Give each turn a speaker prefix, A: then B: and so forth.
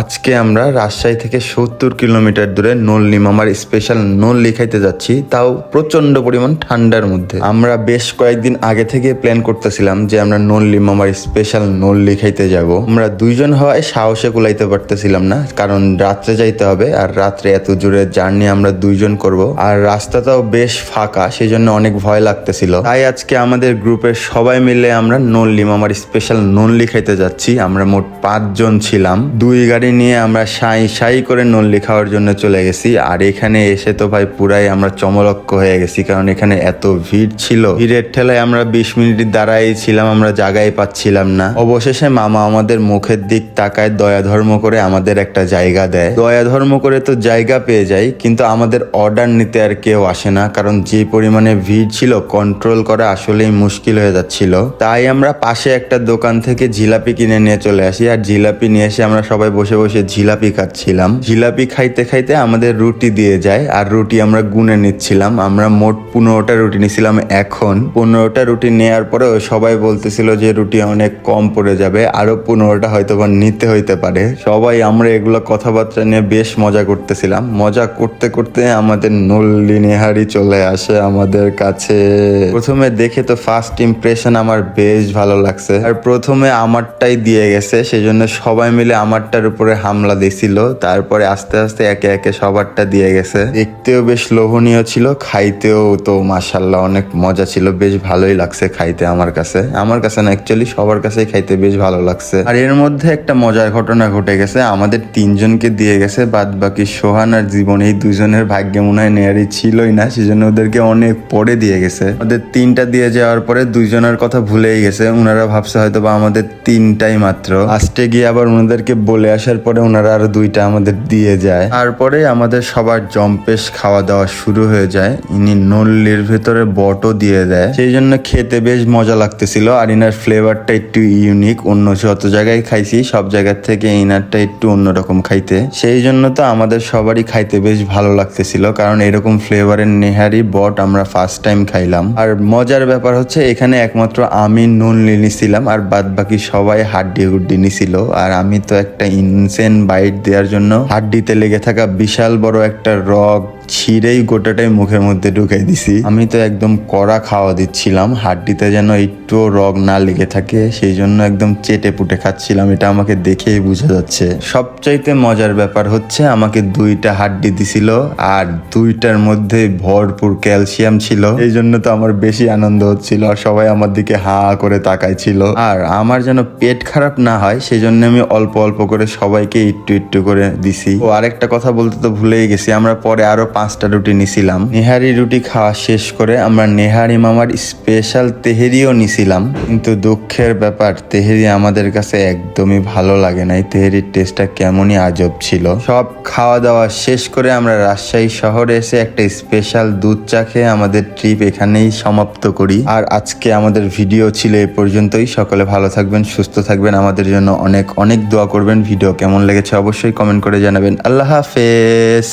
A: আজকে আমরা রাজশাহী থেকে সত্তর কিলোমিটার দূরে নল্লি মামার স্পেশাল নল্লি খাইতে যাচ্ছি, তাও প্রচণ্ড পরিমাণ ঠান্ডার মধ্যে। আমরা বেশ কয়েকদিন আগে থেকে প্ল্যান করতেছিলাম যে আমরা নল্লি মামার স্পেশাল নল্লি খাইতে যাব। আমরা দুইজন হওয়ায় সাহসে কুলাইতে পারতেছিলাম না, কারণ রাত্রে যাইতে হবে, আর রাত্রে এত জোরে জার্নি আমরা দুইজন করব। আর রাস্তাটাও বেশ ফাঁকা সেই জন্য অনেক ভয় লাগতেছিল। তাই আজকে আমাদের গ্রুপের সবাই মিলে আমরা নল্লি মামার স্পেশাল নল্লি খাইতে যাচ্ছি। আমরা মোট পাঁচজন ছিলাম। দুই গাড়ি নিয়ে আমরা সাই সাই করে নল্লি খাওয়ার জন্য চলে গেছি। আর এখানে এসে তো ভাই পুরাই আমরা চমলক্ষ হয়ে গেছি, কারণ এখানে এত ভিড় ছিল। ভিড়ের ঠেলায় আমরা বিশ মিনিট দাঁড়াই ছিলাম, আমরা জায়গায় পাচ্ছিলাম না। অবশেষে মামা আমাদের মুখের দিক তাকায় দয়া ধর্ম করে আমাদের একটা জায়গা দেয়। দয়া ধর্ম করে তো জায়গা পেয়ে যাই, কিন্তু আমাদের অর্ডার নিতে আর কেউ আসে না, কারণ যে পরিমাণে ভিড় ছিল কন্ট্রোল করা আসলেই মুশকিল হয়ে যাচ্ছিল। তাই আমরা পাশে একটা দোকান থেকে জিলাপি কিনে নিয়ে চলে আসি, আর জিলাপি নিয়ে এসে আমরা সবাই বসে বসে জিলাপি খাচ্ছিলাম। জিলাপি খাইতে খাইতে আমাদের রুটি দিয়ে যায়, আর রুটি আমরা গুনে নিচ্ছিলাম। আমরা মোট পনেরোটা রুটি নিছিলাম এখন। পনেরোটা রুটি নেওয়ার পরে সবাই বলতেছিল যে রুটি অনেক কম পড়ে যাবে, আরও পনেরোটা হয়তো বা নিতে হইতে পারে। সবাই আমরা এগুলো কথাবার্তা নিয়ে বেশ মজা করতেছিলাম। মজা করতে করতে আমাদের নল্লি নেহারি চলে আসে আমাদের কাছে। প্রথমে দেখে তো ফার্স্ট ইমপ্রেশন আমার বেশ ভালো লাগছে। আর প্রথমে আমারটাই দিয়ে গেছে, সেজন্য সবাই মিলে আমারটার উপরে হামলা দিছিল, তারপরে আস্তে আস্তে একে একে সবারটা দিয়ে গেছে। দেখতেও বেশ লোভনীয় ছিল, খাইতেও তো মাসাল্লাহ অনেক মজা ছিল, বেশ ভালোই লাগছে খাইতে আমার কাছে। আমার কাছে না অ্যাকচুয়ালি সবার কাছেই খাইতে বেশ ভালো লাগছে। আর এর মধ্যে একটা মজার ঘটনা ঘটে গেছে, আমাদের তিনজনকে দিয়ে গেছে বাদ বাকি সোহান আর জীবন, এই দুজনের ভাগ্যে মনে হয় নেয়ারি ছিলই না, সেজন্য ওদেরকে অনেক পরে দিয়ে গেছে। ওদের তিনটা দিয়ে যাওয়ার পরে দুইজনের কথা ভুলেই গেছে ওনারা ভাবছে হয়তো বা আমাদের তিনটাই মাত্র। লাস্টে গিয়ে আবার ওনাদেরকে বলে আসার পরে ওনারা আরও দুইটা আমাদের দিয়ে যায়। তারপরে আমাদের সবার জম্পেশ খাওয়া দাওয়া শুরু হয়ে যায়। ইনি নল্লির ভেতরে বটও দিয়ে দেয়। সেই জন্য খেতে বেশ মজা লাগতেছিল আর ইনার ফ্লেভারটা একটু ইউনিক, অন্য যত জায়গায় খাইছি, সব জায়গার থেকে ইনারটা একটু অন্যরকম খাইতে। সেই জন্য তো আমাদের সবারই খাইতে বেশ ভালো লাগতেছিল, কারণ এরকম ফ্লেভারের নেহারি বট আমরা ফার্স্ট টাইম খাইলাম। আর মজার ব্যাপার হচ্ছে, এখানে একমাত্র আমি নুন নিছিলাম, আর বাদ বাকি সবাই হাড্ডি হুড্ডি নিছিল। আর আমি তো একটা ইনসেন বাইট দেওয়ার জন্য। হাড্ডিতে লেগে থাকা বিশাল বড় একটা রগ ছিঁড়েই গোটাটাই মুখের মধ্যে ঢুকাই দিছি। আমি তো একদম কড়া খাওয়া দিচ্ছিলাম, হাড্ডিতে যেন একটু রগ না লেগে থাকে, সেই জন্য একদম চেটে পুটে খাচ্ছিলাম। এটা আমাকে দেখেই বোঝা যাচ্ছে। সবচাইতে মজার ব্যাপার হচ্ছে, আমাকে দুইটা হাড্ডি দিছিল, আর দুইটার মধ্যে ভরপুর ক্যালসিয়াম ছিল। এই জন্য তো আমার বেশি আনন্দ হচ্ছিল, আর সবাই আমার দিকে হা করে তাকাইছিল। আর আমার যেন পেট খারাপ না হয় সেই জন্য আমি অল্প অল্প করে সবাইকে একটু একটু করে দিছি। ও আরেকটা কথা বলতে তো ভুলেই গেছি, আমরা পরে আরও পাঁচটা রুটি নিছিলাম। নেহারি রুটি খাওয়া শেষ করে আমরা নেহারি মামার স্পেশাল তেহেরিও নিছিলাম। কিন্তু দুঃখের ব্যাপার, তেহেরি আমাদের কাছে একদমই ভালো লাগে নাই। তেহেরির টেস্টটা কেমনই আজব ছিল। সব খাওয়া দাওয়া শেষ করে আমরা রাজশাহী শহরে এসে একটা স্পেশাল দুধ চা খেয়ে আমাদের ট্রিপ এখানেই সমাপ্ত করি। আর আজকে আমাদের ভিডিও ছিল এ পর্যন্তই। সকলে ভালো থাকবেন, সুস্থ থাকবেন। আমাদের জন্য অনেক অনেক দোয়া করবেন। ভিডিও কেমন লেগেছে অবশ্যই কমেন্ট করে জানাবেন। আল্লাহ হাফেজ।